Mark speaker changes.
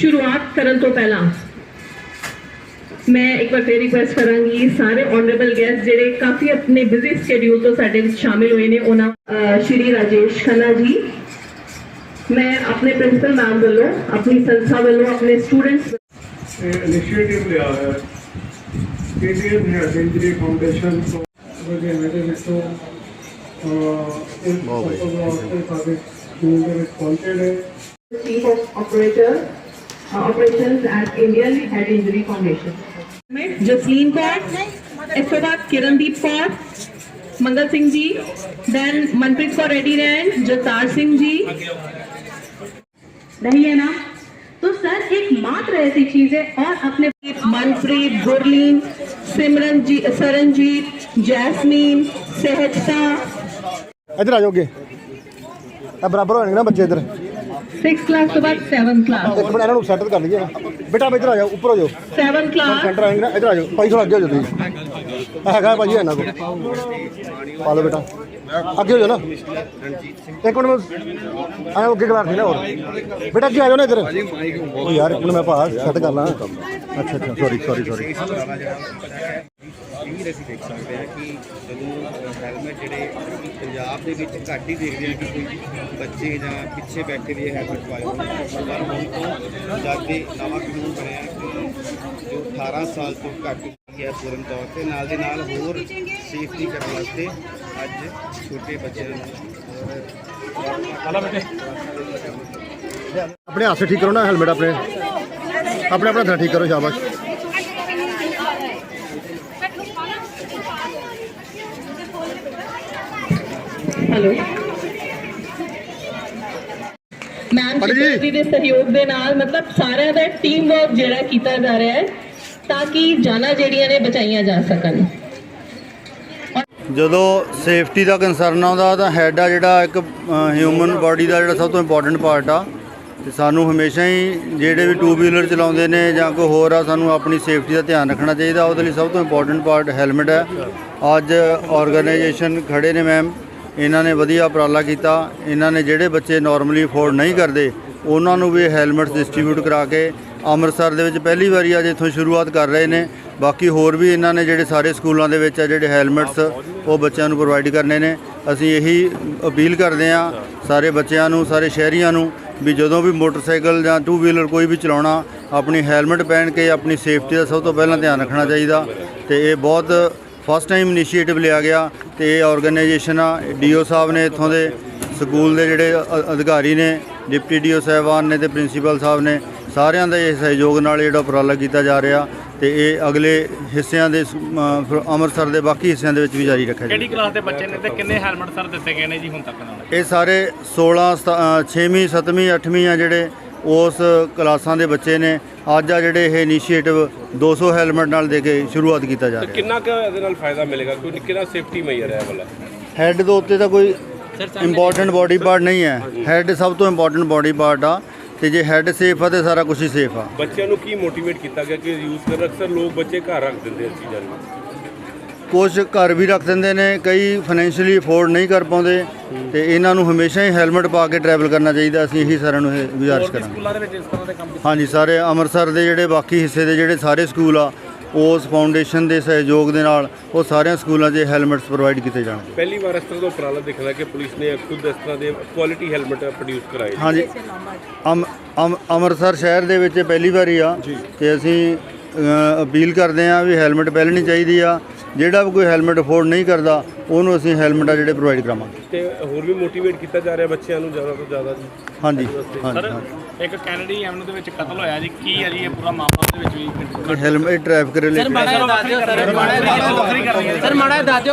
Speaker 1: ਸ਼ੁਰੂਆਤ ਕਰਨ ਤੋਂ ਪਹਿਲਾਂ ਮੈਂ ਇੱਕ ਵਾਰ ਫੇਰ ਰਿਕੁਐਸਟ ਕਰਾਂਗੀ ਸਾਰੇ ਆਨਰੇਬਲ ਗੈਸਟ ਜਿਹੜੇ ਕਾਫੀ ਆਪਣੇ ਬਿਜ਼ੀ ਸ਼ਡਿਊਲ ਤੋਂ ਸਾਡੇ ਵਿੱਚ ਸ਼ਾਮਿਲ ਹੋਏ ਨੇ ਉਹਨਾਂ ਸ਼੍ਰੀ ਰਾਜੇਸ਼ ਖੰਨਾ ਜੀ। ਮੈਂ ਆਪਣੇ ਪ੍ਰਿੰਸੀਪਲ ਮੈਮ ਵੱਲੋਂ ਆਪਣੀ ਸੰਸਥਾ ਵੱਲੋਂ ਆਪਣੇ ਸਟੂਡੈਂਟਸ
Speaker 2: ਇਨੀਸ਼ੀਏਟਿਵ ਲਿਆ ਹੈ। ਇੰਡੀਅਨ ਹੈਡ ਇੰਜਰੀ ਫਾਊਂਡੇਸ਼ਨ ਤੋਂ ਲੁਧਿਆਣੇ ਦੇ ਵਿੱਚੋਂ ਇਹ ਦੇ ਵਿੱਚ ਪਹੁੰਚੇ ਨੇ।
Speaker 1: Chief of Operator uh, Operations operation at Indian head injury foundation Jasleen Kaur इसके बाद किरणदीप कौर मंगल सिंह जी देन मनप्रीत कौर रेडी रैन जसार सिंह जी
Speaker 3: रही है ना? तो सर एक मात्र ऐसी चीज़ है और अपने
Speaker 1: मनप्रीत गुरलीन सिमरन जी
Speaker 4: सरनजीत जैसमीन सहजता इधर आ जाओगे। बराबर होने ना बच्चे इधर?
Speaker 1: 6 ਕਲਾਸ ਤੋਂ ਬਾਅਦ 7 ਕਲਾਸ
Speaker 4: ਇੱਕ ਮਿੰਟ ਇਹਨਾਂ ਨੂੰ ਸੈੱਟ ਕਰ ਲਈਏ। ਬੇਟਾ ਇੱਧਰ ਆ ਜਾਓ ਉੱਪਰ ਹੋ ਜਾਓ।
Speaker 1: 7 ਕਲਾਸ
Speaker 4: ਸੈਂਟਰ ਆਏਗੇ ਨਾ ਇੱਧਰ ਆ ਜਾਓ। ਭਾਈ ਥੋੜਾ ਅੱਗੇ ਹੋ ਜਾਓ ਤੁਸੀਂ। ਹੈਗਾ ਭਾਜੀ ਇਹਨਾਂ ਕੋਲ। ਪਾ ਲਓ ਬੇਟਾ। ਅੱਗੇ ਹੋ ਜਾਓ ਨਾ। ਇੱਕ ਮਿੰਟ ਮੈਂ ਆਇਆ ਅੱਗੇ ਕਲਾਸ ਨਾ ਹੋਰ। ਬੇਟਾ ਅੱਗੇ ਆ ਜਾਓ ਨਾ ਇੱਧਰ। ਉਹ ਯਾਰ ਇੱਕ ਮਿੰਟ ਮੈਂ ਭਾ ਸੈੱਟ ਕਰ ਲਾਂ। ਅੱਛਾ ਅੱਛਾ ਸੌਰੀ ਸੌਰੀ ਸੌਰੀ
Speaker 5: ਵੀ ਅਸੀਂ ਦੇਖ ਸਕਦੇ ਹਾਂ ਕਿ ਜਦੋਂ ਹੈਲਮਟ ਜਿਹੜੇ ਪੰਜਾਬ ਦੇ ਵਿੱਚ ਘੱਟ ਹੀ ਦੇਖਦੇ ਹਾਂ ਕਿ ਕੋਈ ਬੱਚੇ ਜਾਂ ਪਿੱਛੇ ਬੈਠੇ ਵੀ ਹੈਲਮਟ ਪਾਏ ਹੋਣ ਪਰ ਹੁਣ ਤੋਂ ਜਦ ਦੇ ਨਵਾਂ ਕਾਨੂੰਨ ਬਣਿਆ ਕਿ ਜੋ 18 ਸਾਲ ਤੋਂ ਘੱਟ ਹੀ ਪੂਰਨ ਤੌਰ ਤੇ ਨਾਲ ਦੇ ਨਾਲ ਹੋਰ ਸੇਫਟੀ ਕਰਨ ਵਾਸਤੇ ਅੱਜ ਛੋਟੇ ਬੱਚਿਆਂ ਨੂੰ
Speaker 4: ਆਪਣੇ ਹੱਥ ਠੀਕ ਕਰੋ ਨਾ ਹੈਲਮਟ ਆਪਣੇ। ਆਪਣੇ ਆਪਣਾ ਹੱਥ ਠੀਕ ਕਰੋ ਸ਼ਾਬਾਸ਼।
Speaker 1: ਹੈਲੋ। ਮੈਮ
Speaker 4: ਪੰਡਿਤ ਜੀ।
Speaker 1: ਜੀ ਦੇ ਸਹਿਯੋਗ ਦੇ ਨਾਲ ਮਤਲਬ ਸਾਰਿਆਂ ਦਾ ਟੀਮ ਵਰਕ ਜਿਹੜਾ ਕੀਤਾ ਜਾ ਰਿਹਾ ਹੈ ਤਾਂ ਕਿ ਜਾਨਾਂ ਜਿਹੜੀਆਂ ਨੇ ਬਚਾਈਆਂ ਜਾ ਸਕਣ।
Speaker 6: ਜਦੋਂ ਸੇਫਟੀ ਦਾ ਕੰਸਰਨ ਆਉਂਦਾ ਤਾਂ ਹੈਡ ਆ ਜਿਹੜਾ ਇੱਕ ਹਿਊਮਨ ਬਾਡੀ ਦਾ ਜਿਹੜਾ ਸਭ ਤੋਂ ਇੰਪੋਰਟੈਂਟ ਪਾਰਟ ਆ। ਤੇ ਸਾਨੂੰ ਹਮੇਸ਼ਾ ਹੀ ਜਿਹੜੇ ਵੀ ਟੂ ਵੀਲਰ ਚਲਾਉਂਦੇ ਨੇ ਜਾਂ ਕੋਈ ਹੋਰ ਆ ਸਾਨੂੰ ਆਪਣੀ ਸੇਫਟੀ ਦਾ ਧਿਆਨ ਰੱਖਣਾ ਚਾਹੀਦਾ। ਉਹਦੇ ਲਈ ਸਭ ਤੋਂ ਇੰਪੋਰਟੈਂਟ ਪਾਰਟ ਹੈਲਮਟ ਹੈ। ਅੱਜ ਆਰਗੇਨਾਈਜੇਸ਼ਨ ਖੜੇ ਨੇ ਮੈਮ ਇਹਨਾਂ ਨੇ ਵਧੀਆ ਉਪਰਾਲਾ ਕੀਤਾ। ਇਹਨਾਂ ਨੇ ਜਿਹੜੇ ਬੱਚੇ ਨਾਰਮਲੀ ਅਫੋਰਡ ਨਹੀਂ ਕਰਦੇ, ਉਹਨਾਂ ਨੂੰ ਵੀ ਹੈਲਮਟਸ ਡਿਸਟ੍ਰੀਬਿਊਟ ਕਰਾ ਕੇ ਅੰਮ੍ਰਿਤਸਰ ਦੇ ਵਿੱਚ ਪਹਿਲੀ ਵਾਰੀ ਅੱਜ ਇੱਥੋਂ ਸ਼ੁਰੂਆਤ ਕਰ ਰਹੇ ਨੇ। ਬਾਕੀ ਹੋਰ ਵੀ ਇਹਨਾਂ ਨੇ ਜਿਹੜੇ ਸਾਰੇ ਸਕੂਲਾਂ ਦੇ ਵਿੱਚ ਆ, ਜਿਹੜੇ ਹੈਲਮਟਸ ਉਹ ਬੱਚਿਆਂ ਨੂੰ ਪ੍ਰੋਵਾਈਡ ਕਰਨੇ ਨੇ। ਅਸੀਂ ਇਹੀ ਅਪੀਲ ਕਰਦੇ ਹਾਂ ਸਾਰੇ ਬੱਚਿਆਂ ਨੂੰ, ਸਾਰੇ ਸ਼ਹਿਰੀਆਂ ਨੂੰ ਵੀ ਜਦੋਂ ਵੀ ਮੋਟਰਸਾਈਕਲ ਜਾਂ ਟੂ ਵੀਲਰ ਕੋਈ ਵੀ ਚਲਾਉਣਾ, ਆਪਣੀ ਹੈਲਮਟ ਪਹਿਨ ਕੇ ਆਪਣੀ ਸੇਫਟੀ ਦਾ ਸਭ ਤੋਂ ਪਹਿਲਾਂ ਧਿਆਨ ਰੱਖਣਾ ਚਾਹੀਦਾ ਤੇ ਇਹ ਬਹੁਤ ਫਸਟ ਟਾਈਮ ਇਨੀਸ਼ੀਏਟਿਵ ਲਿਆ ਗਿਆ ਤੇ ਇਹ ਆਰਗੇਨਾਈਜੇਸ਼ਨ ਆ ਡੀਓ ਸਾਹਿਬ ਨੇ ਇੱਥੋਂ ਦੇ ਸਕੂਲ ਦੇ ਜਿਹੜੇ ਅਧਿਕਾਰੀ ਨੇ ਡਿਪਟੀ ਡੀਓ ਸਾਹਿਬਾਨ ਨੇ ਤੇ ਪ੍ਰਿੰਸੀਪਲ ਸਾਹਿਬ ਨੇ ਸਾਰਿਆਂ ਦਾ ਇਹ ਸਹਿਯੋਗ ਨਾਲ ਜਿਹੜਾ ਉਪਰਾਲਾ ਕੀਤਾ ਜਾ ਰਿਹਾ ਤੇ ਇਹ ਅਗਲੇ ਹਿੱਸਿਆਂ ਦੇ ਅੰਮ੍ਰਿਤਸਰ ਦੇ ਬਾਕੀ ਹਿੱਸਿਆਂ ਦੇ ਵਿੱਚ ਵੀ ਜਾਰੀ ਰੱਖਿਆ
Speaker 7: ਕਿਹੜੀ
Speaker 6: ਜਾਏਗਾ
Speaker 7: ਕਲਾਸ ਦੇ ਬੱਚੇ ਨੇ ਤੇ ਕਿੰਨੇ ਹੈਲਮਟ ਸਰ ਦਿੱਤੇ ਗਏ ਨੇ ਜੀ ਹੁਣ ਤੱਕ ਨਾਲ
Speaker 6: ਇਹ ਸਾਰੇ 16 6ਵੀਂ 7ਵੀਂ 8ਵੀਂ ਆ ਜਿਹੜੇ ਉਸ ਕਲਾਸਾਂ ਦੇ ਬੱਚੇ ਨੇ ਅੱਜ ਆ ਜਿਹੜੇ ਇਹ ਇਨੀਸ਼ੀਏਟਿਵ 200 ਹੈਲਮਟ ਨਾਲ ਦੇ ਕੇ ਸ਼ੁਰੂਆਤ ਕੀਤਾ ਜਾ ਰਿਹਾ।
Speaker 8: ਕਿੰਨਾ ਕੁ ਇਹਦੇ ਨਾਲ ਫਾਇਦਾ ਮਿਲੇਗਾ? ਕੋਈ ਕਿੰਨਾ ਸੇਫਟੀ ਮੇਜਰ ਹੈ ਇਹ ਵਾਲਾ?
Speaker 6: ਹੈੱਡ ਦੇ ਉੱਤੇ ਤਾਂ ਕੋਈ ਇੰਪੋਰਟੈਂਟ ਬਾਡੀ ਪਾਰਟ ਨਹੀਂ ਹੈ। ਹੈੱਡ ਸਭ ਤੋਂ ਇੰਪੋਰਟੈਂਟ ਬਾਡੀ ਪਾਰਟ ਆ ਤੇ ਜੇ ਹੈੱਡ ਸੇਫ ਆ ਤੇ ਸਾਰਾ ਕੁਝ ਹੀ ਸੇਫ ਆ।
Speaker 8: ਬੱਚਿਆਂ ਨੂੰ ਕੀ ਮੋਟੀਵੇਟ ਕੀਤਾ ਗਿਆ ਕਿ ਯੂਜ਼ ਕਰ ਅਕਸਰ ਲੋਕ ਬੱਚੇ ਘਰ ਰੱਖ ਦਿੰਦੇ ਇਸ ਚੀਜ਼ਾਂ ਨੂੰ।
Speaker 6: ਕੁਝ ਘਰ ਵੀ ਰੱਖ ਦਿੰਦੇ ਨੇ ਕਈ ਫਾਈਨੈਂਸ਼ੀਅਲੀ ਅਫੋਰਡ ਨਹੀਂ ਕਰ ਪਾਉਂਦੇ ਤੇ ਇਹਨਾਂ ਨੂੰ ਹਮੇਸ਼ਾ ਹੀ ਹੈਲਮਟ ਪਾ ਕੇ ਟਰੈਵਲ ਕਰਨਾ ਚਾਹੀਦਾ ਅਸੀਂ ਇਹੀ ਸਾਰਿਆਂ ਨੂੰ ਇਹ ਗੁਜ਼ਾਰਿਸ਼ ਕਰਾਂਗੇ। ਹਾਂਜੀ ਸਾਰੇ ਅੰਮ੍ਰਿਤਸਰ ਦੇ ਜਿਹੜੇ ਬਾਕੀ ਹਿੱਸੇ ਦੇ ਜਿਹੜੇ ਸਾਰੇ ਸਕੂਲ ਆ ਉਸ ਫਾਊਂਡੇਸ਼ਨ ਦੇ ਸਹਿਯੋਗ ਦੇ ਨਾਲ ਉਹ ਸਾਰਿਆਂ ਸਕੂਲਾਂ 'ਚ ਹੈਲਮਟਸ ਪ੍ਰੋਵਾਈਡ ਕੀਤੇ ਜਾਣਗੇ।
Speaker 8: ਪਹਿਲੀ ਵਾਰ ਇਸ ਤਰ੍ਹਾਂ ਦਾ ਉਪਰਾਲਾ ਦੇਖਣਾ ਕਿ ਪੁਲਿਸ ਨੇ ਖੁਦ ਇਸ ਤਰ੍ਹਾਂ ਦੇ ਕੁਆਲਿਟੀ ਹੈਲਮਟ ਪ੍ਰੋਡਿਊਸ ਕਰਾਏ
Speaker 6: ਹਾਂਜੀ ਅੰਮ- ਅੰਮ- ਅੰਮ੍ਰਿਤਸਰ ਸ਼ਹਿਰ ਦੇ ਵਿੱਚ ਪਹਿਲੀ ਵਾਰੀ ਆ ਤੇ ਅਸੀਂ ਅਪੀਲ ਕਰਦੇ ਆ ਵੀ ਹੈਲਮਟ ਪਹਿਲਣੀ ਚਾਹੀਦੀ ਆ। ਜਿਹੜਾ ਕੋਈ ਹੈਲਮਟ ਅਫੋਰਡ ਨਹੀਂ ਕਰਦਾ ਉਹਨੂੰ ਅਸੀਂ ਹੈਲਮਟਾਂ ਜਿਹੜੇ ਪ੍ਰੋਵਾਈਡ ਕਰਾਵਾਂਗੇ।
Speaker 8: ਤੇ ਹੋਰ ਵੀ ਮੋਟੀਵੇਟ ਕੀਤਾ ਜਾ ਰਿਹਾ ਬੱਚਿਆਂ ਨੂੰ ਜ਼ਿਆਦਾ ਤੋਂ ਜ਼ਿਆਦਾ ਜੀ?
Speaker 6: ਹਾਂਜੀ ਹਾਂਜੀ ਸਰ
Speaker 7: ਇੱਕ ਕੈਨੇਡੀ ਐਵਨਿਊ ਦੇ ਵਿੱਚ ਕਤਲ ਹੋਇਆ ਜੀ ਕੀ ਹੈ ਜੀ ਇਹ ਪੂਰਾ ਮਾਮਲਾ ਉਹਦੇ ਵਿੱਚ ਵੀ?
Speaker 6: ਹੈਲਮਟ ਟ੍ਰੈਫਿਕ ਰਿਲੇਟਡ
Speaker 7: ਸਰ ਮਾੜਾ ਦੱਸ ਦਿਓ
Speaker 3: ਸਰ ਮਾੜਾ ਦੱਸ ਦਿਓ।